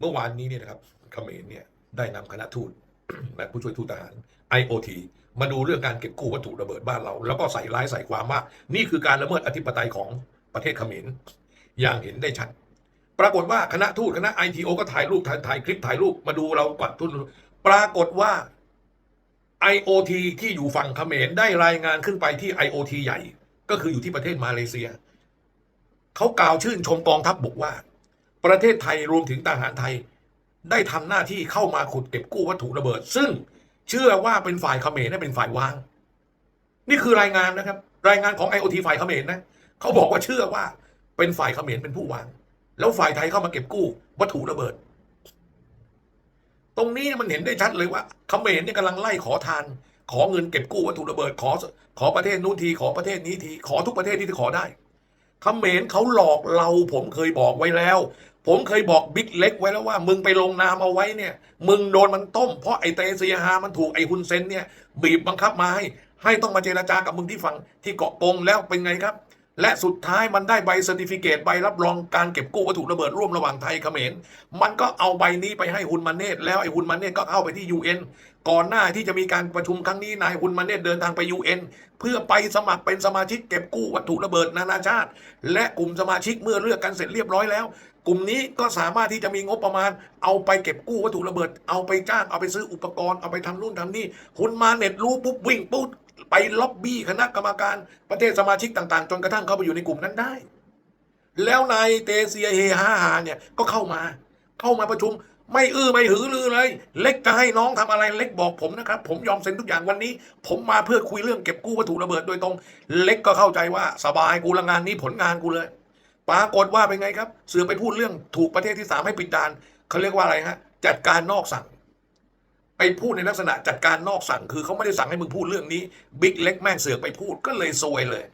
เมื่อวานนี้เนี่ยนะครับเขมรเนี่ยได้นำคณะทูตและผู้ช่วยทูตทหาร IOT มาดูเรื่องการเก็บกู้วัตถุระเบิดบ้านเรา แล้วก็ใส่ร้ายใส่ความว่า นี่คือการละเมิดอธิปไตยของประเทศเขมรอย่างเห็นได้ชัด ปรากฏว่าคณะทูตคณะ ITO ก็ถ่ายรูปถ่ายคลิปถ่ายรูปมาดูเรากัดทุนปรากฏว่า IOT ที่อยู่ฝั่งเขมรได้รายงานขึ้นไปที่ IOT ใหญ่ ก็คืออยู่ที่ประเทศมาเลเซีย เขากล่าวชื่นชมกองทัพบกว่า ประเทศไทยรวมถึงทหารไทย ได้ทำหน้าที่เข้ามาขุดเก็บกู้วัตถุระเบิด ซึ่งเชื่อว่าเป็นฝ่ายเขมรนั่นเป็นฝ่ายวาง นี่คือรายงานนะครับ รายงานของ IOT ฝ่ายเขมรนะเขาบอกว่าเชื่อว่าเป็นฝ่ายเขมรเป็นผู้วาง แล้วฝ่ายไทยเข้ามาเก็บกู้วัตถุระเบิด ตรงนี้มันเห็นได้ชัดเลยว่าเขมรเนี่ยกำลังไล่ขอทาน ขอเงินเก็บกู้วัตถุระเบิด ขอขอประเทศนู้นทีขอประเทศนี้ทีขอทุกประเทศที่จะขอได้เขมรเขาหลอกเราผมเคยบอกไว้แล้ว ผมเคยบอกบิ๊กเล็กไว้แล้วว่า มึงไปลงนามเอาไว้เนี่ย มึงโดนมันต้ม เพราะไอ้เตเซียฮามันถูกไอ้ฮุนเซนเนี่ยบีบบังคับมาให้ ให้ต้องมาเจราจากับมึงที่ฝั่งที่เกาะกงแล้วเป็นไงครับ และสุดท้ายมันได้ใบเซอร์ติฟิเคตใบรับรองการเก็บกู้วัตถุระเบิดร่วมระหว่างไทยเขมรมันก็เอาใบนี้ไปให้ฮุนมาเนตแล้วไอ้ฮุนมาเนตก็เข้าไปที่ UN ก่อนหน้าที่จะมีการประชุมครั้งนี้นายฮุนมาเนตเดินทางไป UN เพื่อไปสมัครเป็นสมาชิกเก็บกู้วัตถุระเบิดนานาชาติ และกลุ่มสมาชิกเมื่อเลือกกันเสร็จเรียบร้อยแล้ว กลุ่มนี้ก็สามารถที่จะมีงบประมาณ เอาไปเก็บกู้วัตถุระเบิด เอาไปจ้างเอาไปซื้ออุปกรณ์เอาไปทำนู่นทำนี่ฮุนมาเน็ตรู้ปุ๊บวิ่งปุ๊บไปล็อบบี้คณะกรรมการประเทศสมาชิกต่างๆ จนกระทั่งเข้าไปอยู่ในกลุ่มนั้นได้ แล้วนายเตเซียเฮฮาฮาเนี่ยก็เข้ามา เข้ามาประชุมไม่อื้อไม่หือลือเลย เล็กจะให้น้องทำอะไรเล็กบอกผมนะครับ ผมยอมเซ็นทุกอย่างวันนี้ ผมมาเพื่อคุยเรื่องเก็บกู้วัตถุระเบิดโดยตรง เล็กก็เข้าใจว่าสบายกูละงานนี้ผลงานกูเลย ปรากฏว่าเป็นไงครับเสือไปพูดเรื่องถูกประเทศที่สามให้ปิดด่านเขาเรียกว่าอะไรฮะจัดการนอกสั่ง ไปพูดในลักษณะจัดการนอกสั่ง คือเขาไม่ได้สั่งให้มึงพูดเรื่องนี้บิ๊กเล็กแม่งเสือกไปพูดก็เลยซวยเลย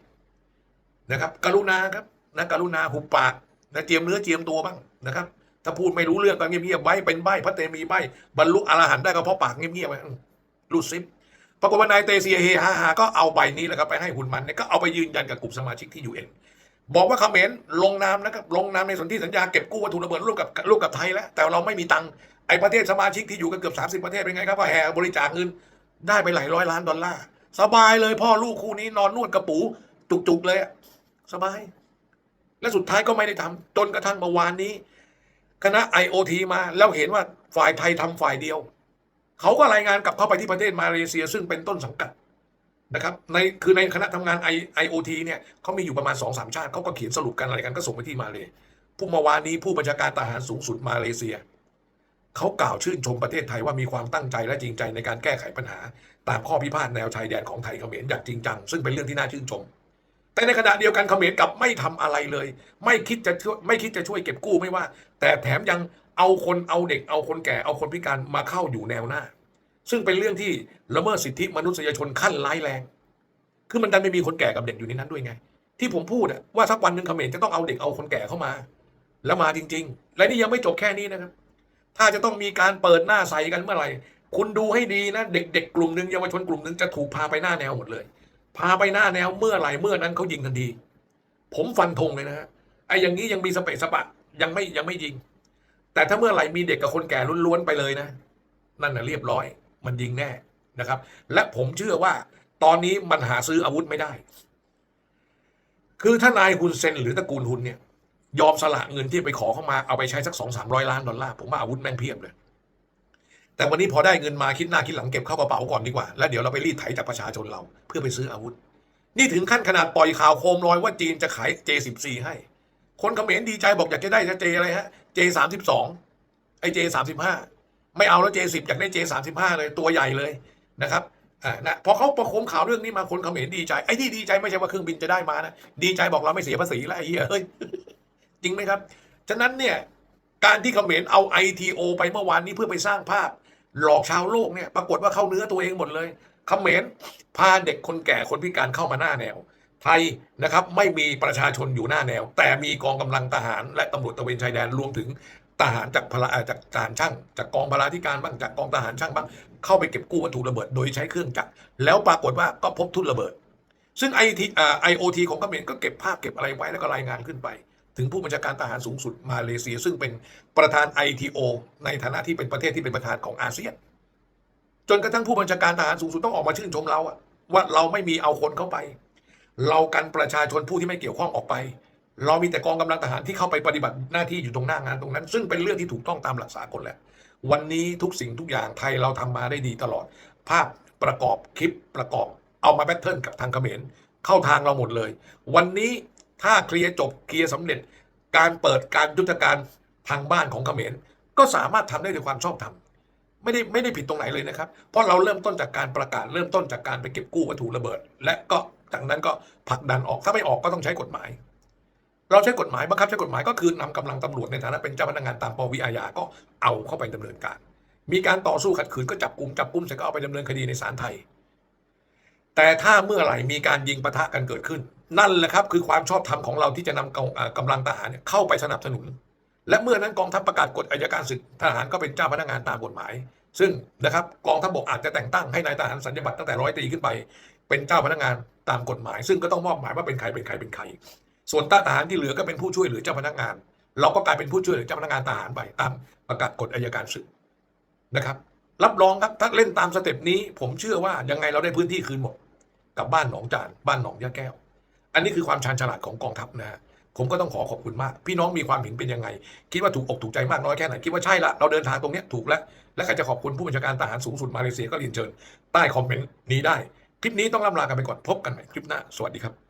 นะครับ กรุณาครับนะกรุณาหุบปากนะเจียมเนื้อเจียมตัวบ้างนะครับ ถ้าพูดไม่รู้เรื่องก็เงียบๆไว้เป็นใบพระเตมีใบบรรลุอรหันต์ได้ก็เพราะปากเงียบๆไว้อืมรูดซิปปรากฏว่านายเตเซียเฮฮาฮาก็เอาใบนี้แหละครับไปให้หุ่นมันเนี่ยก็เอาไปยืนยันกับกลุ่มสมาชิกที่ยูเอ็น บอกว่าเขมรลงนามนะครับลงนามในสนธิสัญญาเก็บกู้วัตถุระเบิดร่วมกับร่วมกับไทยแล้ว แต่เราไม่มีตังค์ไอ้ประเทศสมาชิกที่อยู่กันเกือบ30 ประเทศเป็นไงครับว่าแห่บริจาคเงินได้ไปหลายร้อยล้านดอลลาร์สบายเลยพ่อลูกคู่นี้นอนนวดกระปู จุกๆเลยอะสบาย และสุดท้ายก็ไม่ได้ทำจนกระทั่งเมื่อวานนี้ คณะ IOT มาแล้วเห็นว่าฝ่ายไทยทำฝ่ายเดียว เขาก็รายงานกลับเข้าไปที่ประเทศมาเลเซีย ซึ่งเป็นต้นสังกัด นะครับในคือในคณะทำงาน I IOT เนี่ยเขามีอยู่ประมาณ2อสามชาติเขาก็เขียนสรุปกันอะไรกันก็ส่งไปที่มาเลยผู้มื่อวานนี้ผู้บัญชาการทหารสูงสุดมาเลเซียเขากล่าวชื่นชมประเทศไทยว่ามีความตั้งใจและจริงใจในการแก้ไขปัญหา ตามข้อพิพาทแนวชายแดนของไทยเขมรอย่างจริงจัง ซึ่งเป็นเรื่องที่น่าชื่นชม แต่ในขณะเดียวกันเขมรกลับไม่ทำอะไรเลย ไม่คิดจะช่วยไม่คิดจะช่วยเก็บกู้ไม่ว่า แต่แถมยังเอาคนเอาเด็กเอาคนแก่เอาคนพิการมาเข้าอยู่แนวหน้า ซึ่งเป็นเรื่องที่ละเมิดสิทธิมนุษยชนขั้นร้ายแรง คือมันดันไม่มีคนแก่กับเด็กอยู่ในนั้นด้วยไง ที่ผมพูดอะว่าสักวันหนึ่งเขมรจะต้องเอาเด็กเอาคนแก่เข้ามา แล้วมาจริง ๆ และนี่ยังไม่จบแค่นี้นะครับ ถ้าจะต้องมีการเปิดหน้าใสกันเมื่อไหร่ คุณดูให้ดีนะ เด็กๆกลุ่มหนึ่งเยาวชนกลุ่มหนึ่งจะถูกพาไปหน้าแนวหมดเลย พาไปหน้าแนวเมื่อไหร่เมื่อนั้นเขายิงทันที ผมฟันธงเลยนะฮะไอ้อย่างนี้ยังมีสเปะสปะยังไม่ยังไม่ยิง แต่ถ้าเมื่อไหร่มีเด็กกับคนแก่ล้วนๆไปเลยนะ นั่นน่ะเรียบร้อย มันยิงแน่นะครับ และผมเชื่อว่าตอนนี้มันหาซื้ออาวุธไม่ได้ คือถ้านายฮุนเซนหรือตระกูลฮุนเนี่ย ยอมสละเงินที่ไปขอเข้ามาเอาไปใช้สักสองสามร้อยล้านดอลลาร์ผมว่าอาวุธแม่งเพียบเลย แต่วันนี้พอได้เงินมาคิดหน้าคิดหลังเก็บเข้ากระเป๋าก่อนดีกว่า แล้วเดี๋ยวเราไปรีดไถจากประชาชนเรา เพื่อไปซื้ออาวุธ นี่ถึงขั้นขนาดปล่อยข่าวโคมลอยว่าจีนจะขาย J14 ให้คนเขมรดีใจบอกอยากจะได้จะเจอะไรฮะ J32 ไอ J35 ไม่เอาแล้ว J10 อยากได้ J35 เลยตัวใหญ่เลยนะครับอ่านะพอเขาประโคมข่าวเรื่องนี้มาคนเขมรดีใจไอ้ที่ดีใจไม่ใช่ว่าเครื่องบินจะได้มานะดีใจบอกเราไม่เสียภาษีแล้วไอ้เหี้ยเฮ้ยจริงไหมครับ ฉะนั้นเนี่ยการที่เขมรเอา ITO ไปเมื่อวานนี้เพื่อไปสร้างภาพ หลอกชาวโลกเนี่ยปรากฏว่าเข้าเนื้อตัวเองหมดเลยเขมรพาเด็กคนแก่คนพิการเข้ามาหน้าแนว ไทยนะครับไม่มีประชาชนอยู่หน้าแนว แต่มีกองกำลังทหารและตำรวจตะเวนชายแดนรวมถึง ทหารจากพลเอ่อจากทหารช่าง จากกองพลาธิการบ้างจากกองทหารช่างบ้างเข้าไปเก็บกู้วัตถุระเบิด โดยใช้เครื่องจักรแล้วปรากฏว่าก็พบทุ่นระเบิด ซึ่งไอทีไอโอทีของเขมรก็เก็บภาพเก็บอะไรไว้แล้วก็รายงานขึ้นไป ถึงผู้บัญชาการทหารสูงสุดมาเลเซีย ซึ่งเป็นประธาน ITO ในฐานะที่เป็นประเทศที่เป็นประธานของอาเซียน จนกระทั่งผู้บัญชาการทหารสูงสุดต้องออกมาชื่นชมเราอะว่าเราไม่มีเอาคนเข้าไป เรากันประชาชนผู้ที่ไม่เกี่ยวข้องออกไป เรามีแต่กองกำลังทหารที่เข้าไปปฏิบัติหน้าที่อยู่ตรงหน้างานตรงนั้น ซึ่งเป็นเรื่องที่ถูกต้องตามหลักสากลแหละ วันนี้ทุกสิ่งทุกอย่างไทยเราทำมาได้ดีตลอด ภาพประกอบคลิปประกอบ เอามาแบทเทิลกับทางเขมรเข้าทางเราหมดเลย วันนี้ถ้าเคลียร์จบเคลียร์สำเร็จ การเปิดการยุทธการทางบ้านของเขมรก็สามารถทำได้ด้วยความชอบธรรมไม่ได้ไม่ได้ผิดตรงไหนเลยนะครับ เพราะเราเริ่มต้นจากการประกาศเริ่มต้นจากการไปเก็บกู้วัตถุระเบิด และก็จากนั้นก็ผลักดันออกถ้าไม่ออกก็ต้องใช้กฎหมาย เราใช้กฎหมายบังคับใช้กฎหมายก็คือนำกำลังตำรวจในฐานะเป็นเจ้าพนักงานตามปวิอาญาก็เอาเข้าไปดำเนินการ มีการต่อสู้ขัดขืนก็จับกลุ่มจับกลุ่มเสร็จก็เอาไปดำเนินคดีในศาลไทย แต่ถ้าเมื่อไหร่มีการยิงปะทะกันเกิดขึ้น นั่นแหละครับคือความชอบธรรมของเราที่จะนำกำเอ่อกำลังทหารเข้าไปสนับสนุน และเมื่อนั้นกองทัพประกาศกฎอัยการศึกทหารก็เป็นเจ้าพนักงานตามกฎหมาย ซึ่งนะครับกองทัพบกอาจจะแต่งตั้งให้นายทหารสัญญาบัตรตั้งแต่ร้อยตรีขึ้นไป เป็นเจ้าพนักงานตามกฎหมาย ซึ่งก็ต้องมอบหมายว่าเป็นใครเป็นใครเป็นใคร ส่วนทหารที่เหลือก็เป็นผู้ช่วยเหลือเจ้าพนักงาน เราก็กลายเป็นผู้ช่วยเหลือเจ้าพนักงานทหารไปตามประกาศกฎอัยการศึกนะครับ รับรองครับถ้าเล่นตามสเต็ปนี้ ผมเชื่อว่ายังไงเราได้พื้นที่คืนหมด กับบ้านหนองจานบ้านหนองยะแก้ว อันนี้คือความชาญฉลาดของกองทัพนะฮะผมก็ต้องขอขอบคุณมาก พี่น้องมีความเห็นเป็นยังไง คิดว่าถูกอกถูกใจมากน้อยแค่ไหน คิดว่าใช่ละ เราเดินทางตรงนี้ถูกแล้ว และใครจะขอบคุณผู้บัญชาการทหารสูงสุดมาเลเซียก็เรียนเชิญ ใต้คอมเมนต์นี้ได้ คลิปนี้ต้องล่ำลากันไปก่อน พบกันใหม่คลิปหน้า สวัสดีครับ